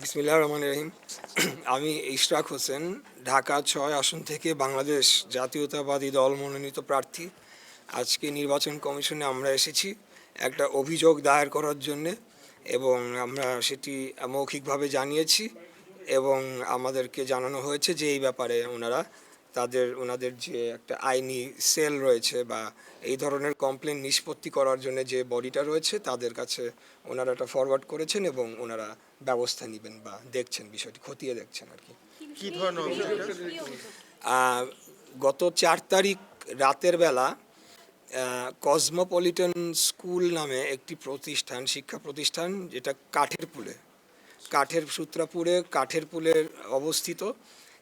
বিসমিল্লাহ রহমান রহিম। আমি ইশরাক হোসেন, ঢাকা ছয় আসন থেকে বাংলাদেশ জাতীয়তাবাদী দল মনোনীত প্রার্থী। আজকে নির্বাচন কমিশনে আমরা এসেছি একটা অভিযোগ দায়ের করার জন্যে এবং আমরা সেটি মৌখিকভাবে জানিয়েছি এবং আমাদেরকে জানানো হয়েছে যে এই ব্যাপারে ওনারা তাদের ওনাদের যে একটা আইনি সেল রয়েছে বা এই ধরনের কমপ্লেন নিষ্পত্তি করার জন্য যে বডিটা রয়েছে তাদের কাছে ওনারা এটা ফরওয়ার্ড করেছেন এবং ওনারা ব্যবস্থা নেবেন বা দেখছেন বিষয়টি খতিয়ে দেখছেন আর কি। কি ধরনের গত চার তারিখ রাতের বেলা কসমোপলিটন স্কুল নামে একটি প্রতিষ্ঠান শিক্ষা প্রতিষ্ঠান যেটা কাঠের পুলে কাঠের সূত্রাপুরে কাঠের পুলের অবস্থিত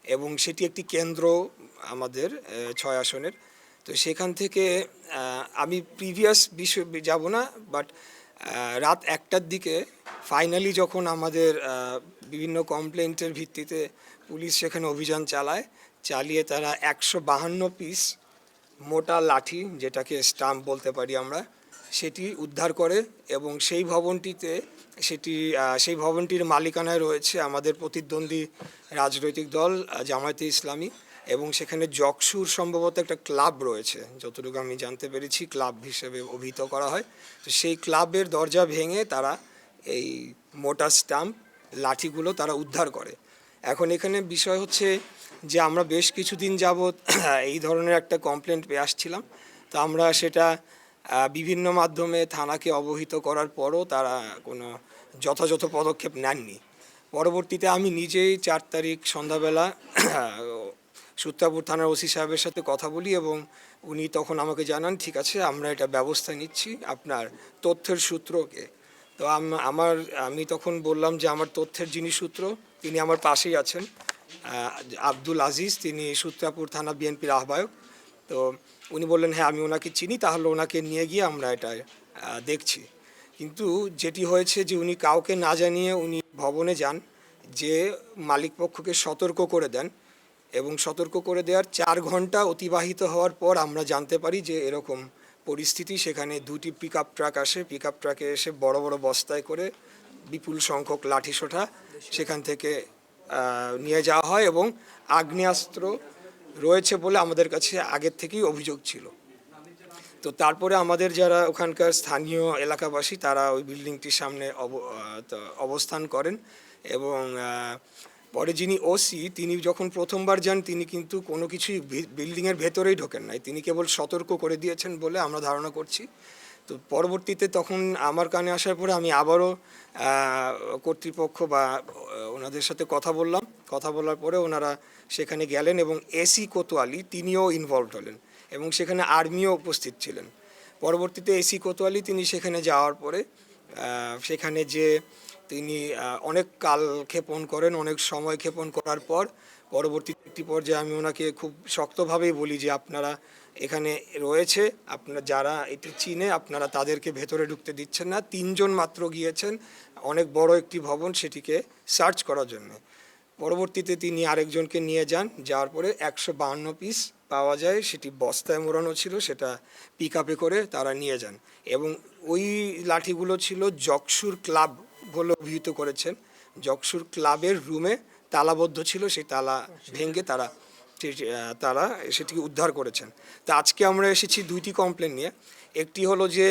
এবং সেটি একটি কেন্দ্র আমাদের ছয় আসনের। তো সেখান থেকে আমি প্রিভিয়াস বিষয় যাব না, বাট রাত একটার দিকে ফাইনালি যখন আমাদের বিভিন্ন কমপ্লেন্টের ভিত্তিতে পুলিশ সেখানে অভিযান চালায়, চালিয়ে তারা একশো বাহান্ন পিস মোটা লাঠি, যেটাকে স্টাম্প বলতে পারি আমরা, সেটি উদ্ধার করে এবং সেই ভবনটিতে সেটি সেই ভবনটির মালিকানায় রয়েছে আমাদের প্রতিদ্বন্দ্বী রাজনৈতিক দল জামায়াতে ইসলামী এবং সেখানে জকসুর সম্ভবত একটা ক্লাব রয়েছে। যতটুকু আমি জানতে পেরেছি, ক্লাব হিসেবে অভিহিত করা হয়। তো সেই ক্লাবের দরজা ভেঙে তারা এই মোটা স্টাম্প, লাঠিগুলো তারা উদ্ধার করে। এখন এখানে বিষয় হচ্ছে যে আমরা বেশ কিছুদিন যাবৎ, এই ধরনের একটা কমপ্লেন্ট পেয়ে আসছিলাম। তো আমরা সেটা বিভিন্ন মাধ্যমে থানাকে অবহিত করার পরও তারা কোনো যথাযথ পদক্ষেপ নেননি। পরবর্তীতে আমি নিজেই চার তারিখ সন্ধ্যাবেলা সূত্রাপুর থানার ওসি সাহেবের সাথে কথা বলি এবং উনি তখন আমাকে জানান, ঠিক আছে, আমরা এটা ব্যবস্থা নিচ্ছি আপনার তথ্যের সূত্রকে। তো আমার, আমি তখন বললাম যে আমার তথ্যের যিনি সূত্র, তিনি আমার পাশেই আছেন আব্দুল আজিজ, তিনি সূত্রাপুর থানা বিএনপির আহ্বায়ক। তো উনি বললেন হ্যাঁ আমি ওনাকে চিনি, তাহলে ওনাকে নিয়ে গিয়ে আমরা এটা দেখছি। কিন্তু যেটি হয়েছে যে উনি কাউকে না জানিয়ে উনি ভবনে যান, যে মালিক পক্ষকে সতর্ক করে দেন এবং সতর্ক করে দেওয়ার চার ঘণ্টা অতিবাহিত হওয়ার পর আমরা জানতে পারি যে এরকম পরিস্থিতি, সেখানে দুটি পিক ট্রাক আসে। পিক ট্রাকে এসে বড় বড় বস্তায় করে বিপুল সংখ্যক লাঠি সোঠা সেখান থেকে নিয়ে যাওয়া হয় এবং আগ্নেয়াস্ত্র রয়েছে বলে আমাদের কাছে আগের থেকেই অভিযোগ ছিল। তো তারপরে আমাদের যারা ওখানকার স্থানীয় এলাকাবাসী, তারা ওই বিল্ডিংটির সামনে অব- অবস্থান করেন এবং পরে যিনি ওসি তিনি যখন প্রথমবার যান, তিনি কিন্তু কোনো কিছুই বিল্ডিংয়ের ভেতরেই ঢোকেন নাই। তিনি কেবল সতর্ক করে দিয়েছেন বলে আমরা ধারণা করছি। তো পরবর্তীতে তখন আমার কানে আসার পরে আমি আবারও কর্তৃপক্ষ বা ওনাদের সাথে কথা বললাম। কথা বলার পরে ওনারা সেখানে গেলেন এবং এসি কোতোয়ালি তিনিও ইনভলভ হলেন এবং সেখানে আর্মিও উপস্থিত ছিলেন। পরবর্তীতে এসি কোতোয়ালি তিনি সেখানে যাওয়ার পরে সেখানে যে তিনি অনেক কাল ক্ষেপণ করেন, অনেক সময় ক্ষেপণ করার পর পরবর্তী একটি পর্যায়ে আমি ওনাকে খুব শক্তভাবেই বলি যে আপনারা এখানে রয়েছে, আপনারা যারা এটি চিনে, আপনারা তাদেরকে ভেতরে ঢুকতে দিচ্ছেন না। তিনজন মাত্র গিয়েছেন অনেক বড় একটি ভবন সেটিকে সার্চ করার জন্য। পরবর্তীতে তিনি আরেকজনকে নিয়ে যান, যাওয়ার পরে একশো বাহান্ন পিস পাওয়া যায়, সেটি বস্তায় মোড়ানো ছিল, সেটা পিক আপে করে তারা নিয়ে যান। এবং ওই লাঠিগুলো ছিল জকসুর ক্লাব বলে অভিহিত করেছেন। জকসুর ক্লাবের রুমে তালাবদ্ধ ছিল, সেই তালা ভেঙে তারা তারা সেটিকে উদ্ধার করেছেন। তা আজকে আমরা এসেছি দুইটি কমপ্লেন নিয়ে। একটি হলো যে,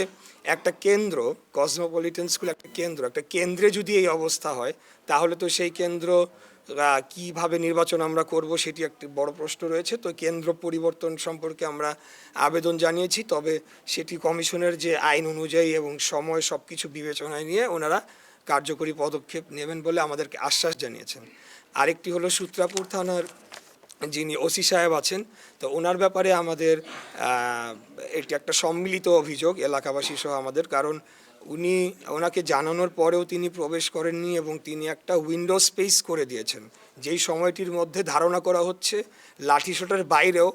একটা কেন্দ্র কসমোপলিটন স্কুল একটা কেন্দ্র, একটা কেন্দ্রে যদি এই অবস্থা হয়, তাহলে তো সেই কেন্দ্র কীভাবে নির্বাচন আমরা করব সেটি একটি বড় প্রশ্ন রয়েছে। তো কেন্দ্র পরিবর্তন সম্পর্কে আমরা আবেদন জানিয়েছি, তবে সেটি কমিশনের যে আইন অনুযায়ী এবং সময় সব কিছু বিবেচনায় নিয়ে ওনারা কার্যকরী পদক্ষেপ নেবেন বলে আমাদেরকে আশ্বাস জানিয়েছেন। আরেকটি হলো সূত্রাপুর থানার যিনি ওসি সাহেব আছেন, তো ওনার ব্যাপারে আমাদের এটি একটা সম্মিলিত অভিযোগ এলাকাবাসী সহ আমাদের, কারণ উনি, ওনাকে জানানোর পরেও তিনি প্রবেশ করেননি এবং তিনি একটা উইন্ডো স্পেস করে দিয়েছেন। যেই সময়টির মধ্যে ধারণা করা হচ্ছে লাঠিসোটার বাইরেও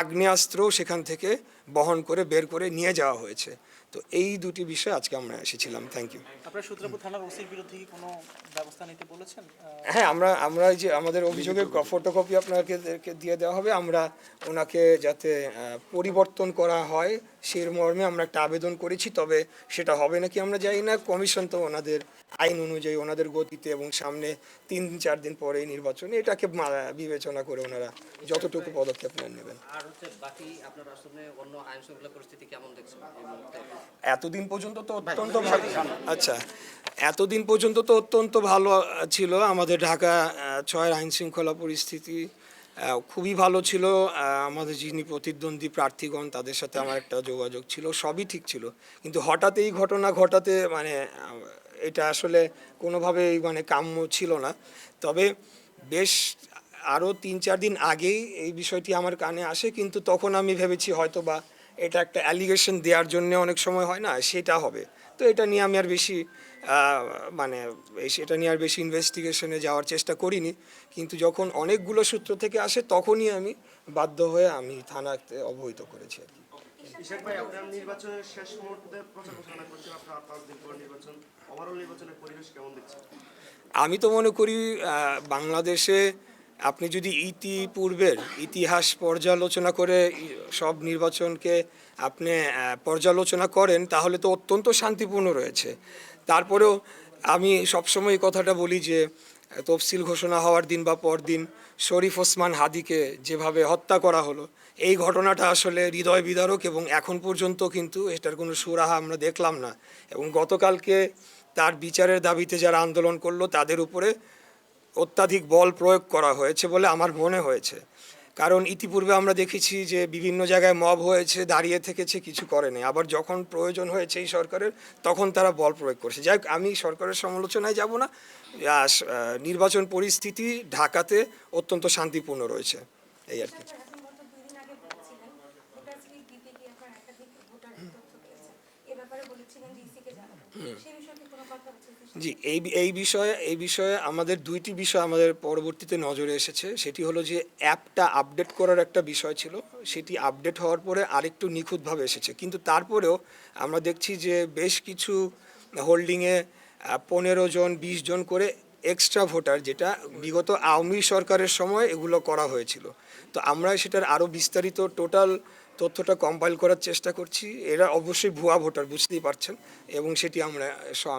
আগ্নেয়াস্ত্র সেখান থেকে বহন করে, বের করে নিয়ে যাওয়া হয়েছে। তো এই দুটি বিষয় আজকে আমরা এসেছিলাম। থ্যাংক ইউ আপনারা সূত্রাপুর থানার ওসির বিরুদ্ধে কি কোনো ব্যবস্থা নিতে বলেছেন? হ্যাঁ আমরা আমরা যে আমাদের অভিযোগের ফটোকপি আপনাকে দিয়ে দেওয়া হবে। আমরা ওনাকে যাতে পরিবর্তন করা হয় সেই মর্মে আমরা একটা আবেদন করেছি তবে সেটা হবে নাকি আমরা জানি না। কমিশন তো ওনাদের আইন অনুযায়ী ওনাদের গতিতে এবং সামনে তিন চার দিন পরে নির্বাচন এটাকে বিবেচনা করে ওনারা যতটুকু পদক্ষেপ নেন নেবেন। এতদিন পর্যন্ত তো অত্যন্ত ভালো আচ্ছা এতদিন পর্যন্ত তো অত্যন্ত ভালো ছিল। আমাদের ঢাকা ছয়ের আইন শৃঙ্খলা পরিস্থিতি খুবই ভালো ছিল। আমাদের যিনি প্রতিদ্বন্দ্বী প্রার্থীগণ তাদের সাথে আমার একটা যোগাযোগ ছিল সবই ঠিক ছিল। কিন্তু হঠাৎ এই ঘটনা ঘটাতে মানে এটা আসলে কোনোভাবেই মানে কাম্য ছিল না। তবে বেশ আরও তিন চার দিন আগেই এই বিষয়টি আমার কানে আসে, কিন্তু তখন আমি ভেবেছি হয়তো বা এটা একটা অ্যালিগেশন দেওয়ার জন্য অনেক সময় হয় না, সেটা হবে। তো এটা নিয়ে আমি আর বেশি মানে সেটা নিয়ে আর বেশি ইনভেস্টিগেশনে যাওয়ার চেষ্টা করিনি। কিন্তু যখন অনেকগুলো সূত্র থেকে আসে, তখনই আমি বাধ্য হয়ে আমি থানাতে অবহিত করেছি আর কি। ইশাক ভাই, আপনার নির্বাচনের শেষ মুহূর্তে প্রচার ঘোষণা করছেন, আপনার পাঁচ দিন পর নির্বাচন ওভারঅল নির্বাচনের পরিবেশ কেমন দেখছেন? আমি তো মনে করি বাংলাদেশে আপনি যদি ইতিপূর্বের ইতিহাস পর্যালোচনা করে সব নির্বাচনকে আপনি পর্যালোচনা করেন, তাহলে তো অত্যন্ত শান্তিপূর্ণ রয়েছে। তারপরেও আমি সবসময় কথাটা বলি যে তফসিল ঘোষণা হওয়ার দিন বা পরদিন শরীফ ওসমান হাদিকে যেভাবে হত্যা করা হলো, এই ঘটনাটা আসলে হৃদয় বিদারক এবং এখন পর্যন্ত কিন্তু এটার কোনো সুরাহা আমরা দেখলাম না। এবং গতকালকে তার বিচারের দাবিতে যারা আন্দোলন করল, তাদের উপরে অত্যাধিক বল প্রয়োগ করা হয়েছে বলে আমার মনে হয়েছে। কারণ ইতিপূর্বে আমরা দেখেছি যে বিভিন্ন জায়গায় মব হয়েছে দাঁড়িয়ে থেকেছে কিছু করেনি। আবার যখন প্রয়োজন হয়েছে এই সরকারের তখন তারা বল প্রয়োগ করছে। যাই হোক, আমি সরকারের সমালোচনায় যাব না। নির্বাচন পরিস্থিতি ঢাকাতে অত্যন্ত শান্তিপূর্ণ রয়েছে। এই আর কি। এখন জি, এই এই বিষয়ে এই বিষয়ে আমাদের দুইটি বিষয় আমাদের পরবর্তীতে নজরে এসেছে। সেটি হলো যে, অ্যাপটা আপডেট করার একটা বিষয় ছিল। সেটি আপডেট হওয়ার পরে আরেকটু নিখুঁতভাবে এসেছে। কিন্তু তারপরেও আমরা দেখছি যে, বেশ কিছু হোল্ডিংয়ে পনেরো জন, বিশ জন করে এক্সট্রা ভোটার যেটা বিগত আওয়ামী সরকারের সময় এগুলো করা হয়েছিল। তো আমরা সেটার আরও বিস্তারিত টোটাল তথ্যটা কম্পাইল করার চেষ্টা করছি। এরা অবশ্যই ভুয়া ভোটার বুঝতেই পারছেন। এবং সেটি আমরা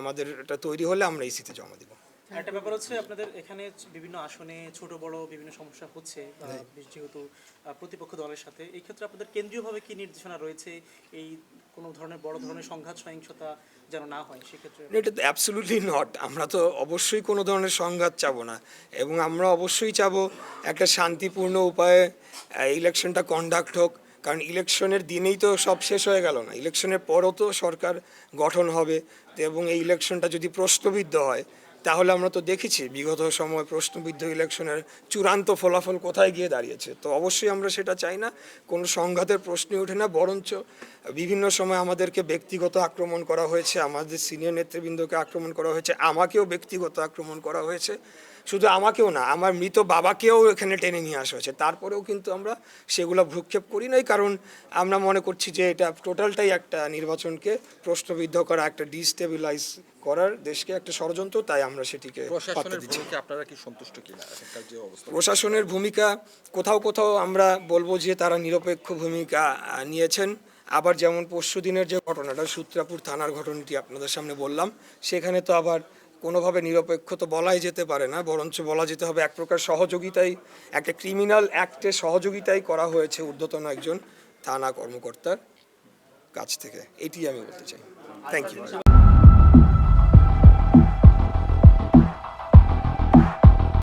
আমাদের এটা তৈরি হলে আমরা ইসিতে জমা দিব। একটা ব্যাপার হচ্ছে আপনাদের এখানে বিভিন্ন আসনে ছোট বড় বিভিন্ন সমস্যা হচ্ছে যেহেতু প্রতিপক্ষ দলের সাথে এই ক্ষেত্রে আপনাদের কেন্দ্রীয়ভাবে কি নির্দেশনা রয়েছে এই কোনো ধরনের বড় ধরনের সংঘাত সহিংসতা যেন না হয় সেক্ষেত্রে? এটা তো অ্যাবসলুটলি নট আমরা তো অবশ্যই কোনো ধরনের সংঘাত চাবো না। এবং আমরা অবশ্যই চাবো একটা শান্তিপূর্ণ উপায়ে ইলেকশনটা কন্ডাক্ট হোক। কারণ ইলেকশনের দিনেই তো সব শেষ হয়ে গেল না। ইলেকশনের পরও তো সরকার গঠন হবে। এবং এই ইলেকশনটা যদি প্রশ্নবিদ্ধ হয় তাহলে আমরা তো দেখেছি বিগত সময় প্রশ্নবিদ্ধ ইলেকশনের চূড়ান্ত ফলাফল কোথায় গিয়ে দাঁড়িয়েছে। তো অবশ্যই আমরা সেটা চাই না, কোনো সংঘাতের প্রশ্নই ওঠে না, বরঞ্চ বিভিন্ন সময় আমাদেরকে ব্যক্তিগত আক্রমণ করা হয়েছে আমাদের সিনিয়র নেতৃবৃন্দকে আক্রমণ করা হয়েছে আমাকেও ব্যক্তিগত আক্রমণ করা হয়েছে। শুধু আমাকেও না আমার মৃত বাবাকেও এখানে টেনে নিয়ে আসা হয়েছে। তারপরেও কিন্তু আমরা সেগুলো ভ্রুক্ষেপ করি নাই কারণ আমরা মনে করছি যে এটা টোটালটাই একটা নির্বাচনকে প্রশ্নবিদ্ধ করা একটা ডিস্টেবিলাইজ করার দেশকে একটা ষড়যন্ত্র তাই আমরা সেটিকে প্রশাসনের ভূমিকা আপনারা কি সন্তুষ্ট কিনা? প্রশাসনের ভূমিকা কোথাও কোথাও আমরা বলব যে তারা নিরপেক্ষ ভূমিকা নিয়েছেন। আবার যেমন পরশু দিনের যে ঘটনাটা, সূত্রাপুর থানার ঘটনাটি আপনাদের সামনে বললাম, সেখানে তো আবার কোনোভাবে নিরপেক্ষ তো বলাই যেতে পারে না, বরঞ্চ বলা যেতে হবে এক প্রকার সহযোগিতাই, একটা ক্রিমিনাল অ্যাক্টে সহযোগিতাই করা হয়েছে ঊর্ধ্বতন একজন থানা কর্মকর্তার কাছ থেকে। এটি আমি বলতে চাই। Thank you